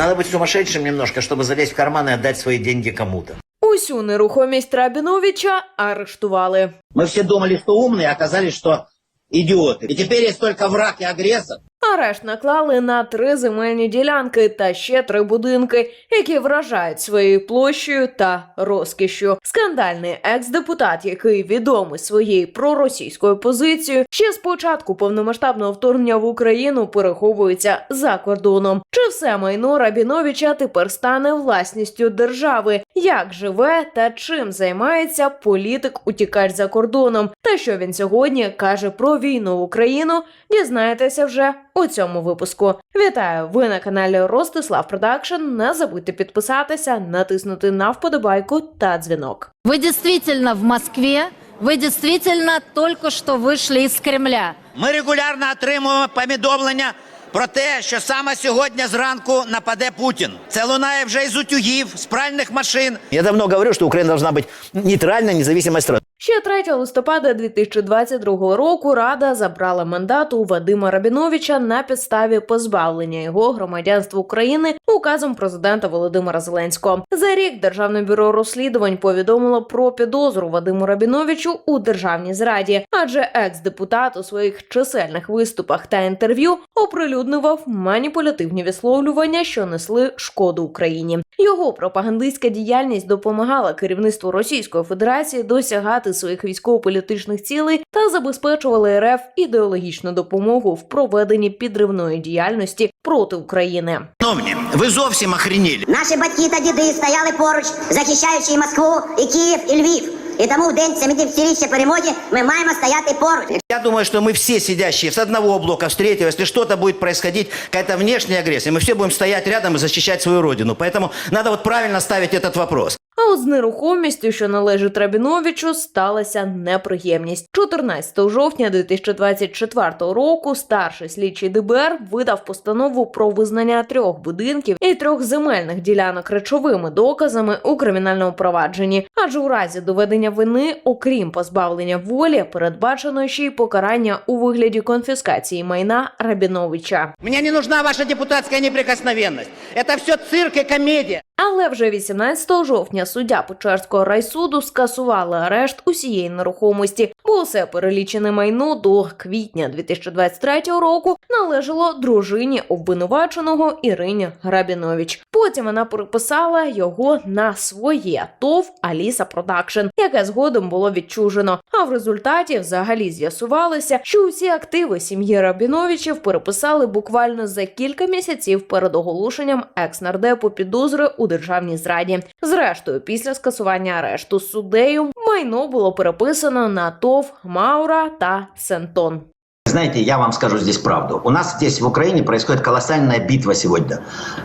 Надо быть сумасшедшим немножко, чтобы залезть в карман и отдать свои деньги кому-то. Усю нерухомість Рабіновича арештували. Мы все думали, что умные, а оказались, что идиоты. И теперь есть только враг и агрессор. Арешт наклали на три земельні ділянки та ще три будинки, які вражають своєю площею та розкішшю. Скандальний екс-депутат, який відомий своєю проросійською позицією, ще з початку повномасштабного вторгнення в Україну переховується за кордоном. Чи все майно Рабіновича тепер стане власністю держави? Як живе та чим займається політик утікач за кордоном? Та що він сьогодні каже про війну в Україну? Дізнаєтеся вже у цьому випуску. Вітаю! Ви на каналі Ростислав Продакшн. Не забудьте підписатися, натиснути на вподобайку та дзвінок. Вы действительно в Москве, вы действительно только что вышли из Кремля. Ми регулярно отримуємо повідомлення про те, що саме сьогодні зранку нападе Путін. Це лунає вже із утюгів, з пральних машин. Я давно говорю, что Украина должна быть нейтральной, независимой страной. Ще 3 листопада 2022 року Рада забрала мандат у Вадима Рабіновича на підставі позбавлення його громадянства України указом президента Володимира Зеленського. За рік Державне бюро розслідувань повідомило про підозру Вадиму Рабіновичу у державній зраді, адже екс-депутат у своїх чисельних виступах та інтерв'ю оприлюднював маніпулятивні висловлювання, що несли шкоду Україні. Його пропагандистська діяльність допомагала керівництву Російської Федерації досягати своїх військово-політичних цілей та забезпечувала РФ ідеологічну допомогу в проведенні підривної діяльності проти України. Шановні, ви зовсім охренели. Наші батьки та діди стояли поруч, захищаючи і Москву, і Київ, і Львів. І тому в день 70-річчя перемоги ми маємо стояти поруч. Я думаю, что мы все сидящие с одного блока, с третьего, если что-то будет происходить, какая-то внешняя агрессия, мы все будем стоять рядом и защищать свою родину. Поэтому надо вот правильно ставить этот вопрос. А от з нерухомістю, що належить Рабіновичу, сталася неприємність. 14 жовтня 2024 року старший слідчий ДБР видав постанову про визнання трьох будинків і трьох земельних ділянок речовими доказами у кримінальному провадженні. Адже у разі доведення вини, окрім позбавлення волі, передбачено ще й покарання у вигляді конфіскації майна Рабіновича. Мне не нужна ваша депутатская неприкосновенность. Это все цирк и комедия. Але вже 18 жовтня суддя Печерського райсуду скасували арешт усієї нерухомості, бо все перелічене майно до квітня 2023 року належало дружині обвинуваченого Ірині Грабінович. Потім вона переписала його на своє ТОВ Аліса Продакшн, яке згодом було відчужено. А в результаті взагалі з'ясувалося, що усі активи сім'ї Рабіновичів переписали буквально за кілька місяців перед оголошенням екс-нардепу підозри у державній зраді. Зрештою, після скасування арешту суддею майно було переписано на ТОВ Маура та Сентон. Знаете, я вам скажу здесь правду. У нас здесь в Украине происходит колоссальная битва сегодня.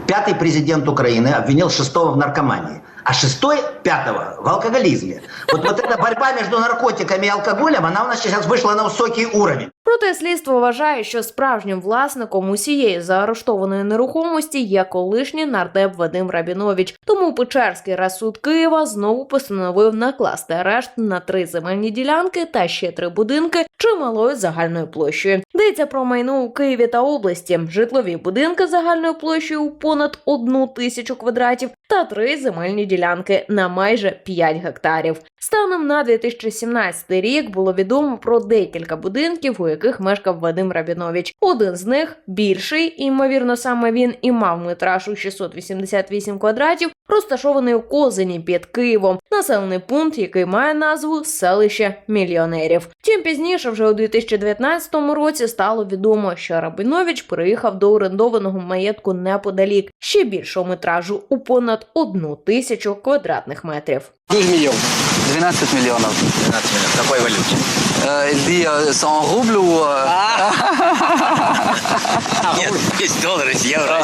Пятый президент Украины обвинил шестого в наркомании, а шестой пятого в алкоголизме. Вот, вот эта борьба между наркотиками и алкоголем, она у нас сейчас вышла на высокий уровень. Проте слідство вважає, що справжнім власником усієї заарештованої нерухомості є колишній нардеп Вадим Рабінович. Тому Печерський розсуд Києва знову постановив накласти арешт на три земельні ділянки та ще три будинки чималою загальною площею. Йдеться про майно у Києві та області, житлові будинки загальною площею у понад одну тисячу квадратів та три земельні ділянки на майже 5 гектарів. Станом на 2017 рік було відомо про декілька будинків, у яких мешкав Вадим Рабінович. Один з них більший, ймовірно, саме він і мав метраж у 688 квадратів, розташований у Козині під Києвом, населений пункт, який має назву селище мільйонерів. Втім, пізніше, вже у 2019 році, стало відомо, що Рабінович переїхав до орендованого маєтку неподалік ще більшого метражу у понад одну тисячу квадратних метрів. 12 миллионов. 12 минут. В какой en rouble ou... euh, Нет, 10 евро.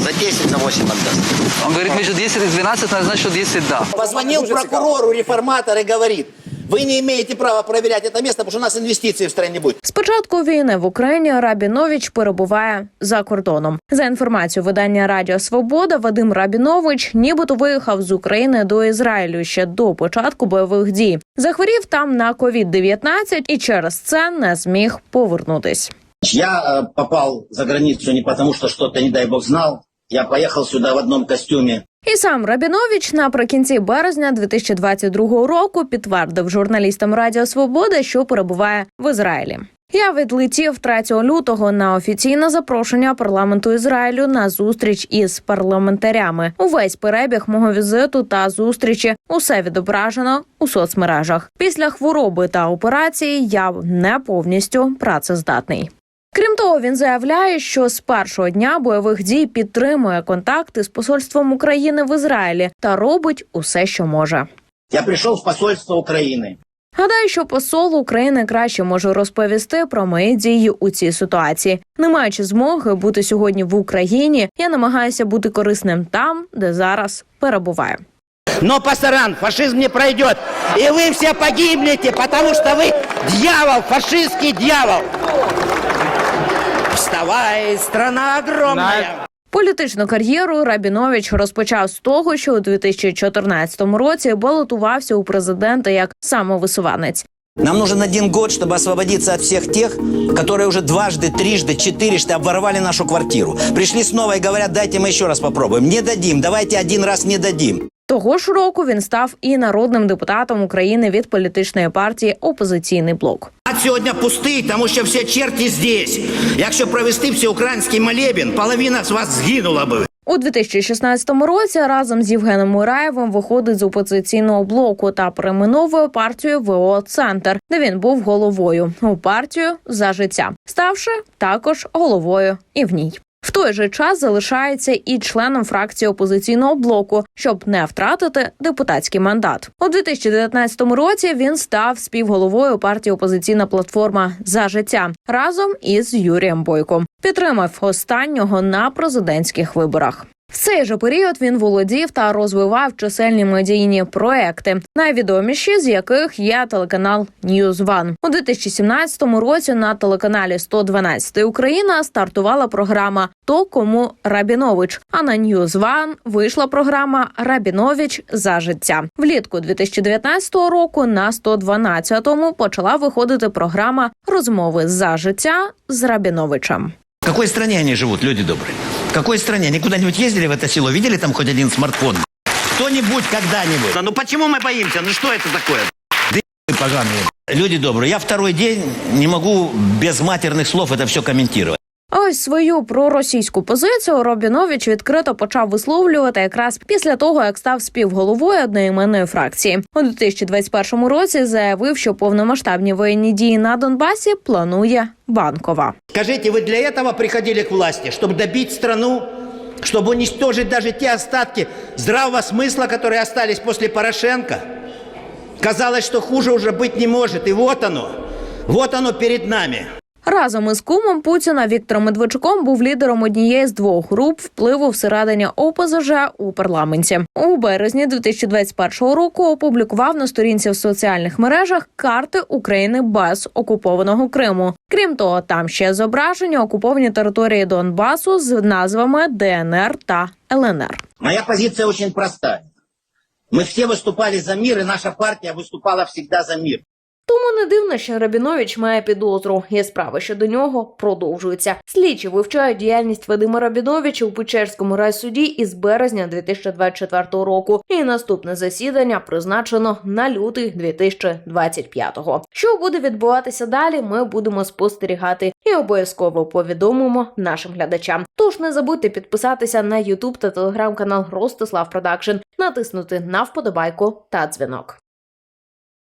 За 10, за 8 отдаст. Он говорит между 10 и 12, но значит, что 10 да. Позвонил прокурору реформатор и говорит, вы не имеете права проверять это место, потому что у нас инвестиций в стране будет. З початку війни в Україні Рабінович перебуває за кордоном. За інформацією видання Радіо Свобода, Вадим Рабінович нібито виїхав з України до Ізраїлю ще до початку бойових дій. Захворів там на COVID-19 і через це не зміг повернутись. Я э, попал за границу не потому, что что-то, не дай бог, знал Я поехал сюда в одном костюме. І сам Рабінович наприкінці березня 2022 року підтвердив журналістам Радіо Свобода, що перебуває в Ізраїлі. Я відлетів 3 лютого на офіційне запрошення парламенту Ізраїлю на зустріч із парламентарями. Увесь перебіг мого візиту та зустрічі усе відображено у соцмережах. Після хвороби та операції я не повністю працездатний Крім того, він заявляє, що з першого дня бойових дій підтримує контакти з посольством України в Ізраїлі та робить усе, що може. Я пришел в посольство Украины. Гадаю, що посол України краще може розповісти про мої дії у цій ситуації. Не маючи змоги бути сьогодні в Україні, я намагаюся бути корисним там, де зараз перебуваю. Но, пасаран, фашизм не пройдет. И вы все погибнете, потому что вы дьявол, фашистский дьявол. Вставай, страна огромная. Політичну кар'єру Рабінович розпочав з того, що у 2014 році балотувався у президенти як самовисуванець. Нам нужен один год, чтобы освободиться от всех тех, которые уже дважды, трижды, четырежды обворовали нашу квартиру. Пришли снова и говорят, дайте мы еще раз попробуем. Не дадим, давайте один раз не дадим. Того ж року він став і народним депутатом України від політичної партії Опозиційний блок. Сьогодні пустий, тому що всі черті здесь. Якщо провести всеукраїнський молебен, половина з вас згинула би. У 2016 році разом з Євгеном Мураєвим виходить з опозиційного блоку та перейменовує партію ВО Центр, де він був головою у партію за життя, ставши також головою і в ній. В той же час залишається і членом фракції опозиційного блоку, щоб не втратити депутатський мандат. У 2019 році він став співголовою партії Опозиційна платформа за життя разом із Юрієм Бойко. Підтримав останнього на президентських виборах. В цей же період він володів та розвивав чисельні медійні проекти, найвідоміші з яких є телеканал News One. У 2017 році на телеканалі 112 Україна стартувала програма То кому Рабінович. А на News One вийшла програма Рабінович за життя. Влітку 2019 року на 112-му почала виходити програма Розмови за життя з Рабіновичем. В какой стране они живут, люди добрые? В какой стране? Они куда-нибудь ездили в это село? Видели там хоть один смартфон? Кто-нибудь когда-нибудь? Ну почему мы боимся? Ну что это такое? Да поганые. Люди добрые, я второй день не могу без матерных слов это все комментировать. А Ось свою проросійську позицію Робінович відкрито почав висловлювати якраз після того, як став співголовою одноіменної фракції. У 2021 році заявив, що повномасштабні воєнні дії на Донбасі планує банкова. Скажите, вы для этого приходили к власти, чтобы добить страну, чтобы уничтожить даже те остатки здравого смысла, которые остались после Порошенко? Казалось, что хуже уже быть не может. И вот оно, вот оно перед нами. Разом із кумом Путіна Віктором Медведчуком був лідером однієї з двох груп впливу всередині ОПЗЖ у парламенті. У березні 2021 року опублікував на сторінці в соціальних мережах карти України без окупованого Криму. Крім того, там ще зображені окуповані території Донбасу з назвами ДНР та ЛНР. Моя позиция очень простая. Мы все выступали за мир, и наша партия выступала всегда за мир. Тому не дивно, що Рабінович має підозру, і справи щодо нього продовжуються. Слідчі вивчають діяльність Вадима Рабіновича у Печерському райсуді із березня 2024 року. І наступне засідання призначено на лютий 2025-го. Що буде відбуватися далі? Ми будемо спостерігати і обов'язково повідомимо нашим глядачам. Тож не забудьте підписатися на YouTube та телеграм-канал Ростислав Продакшн, натиснути на вподобайку та дзвінок.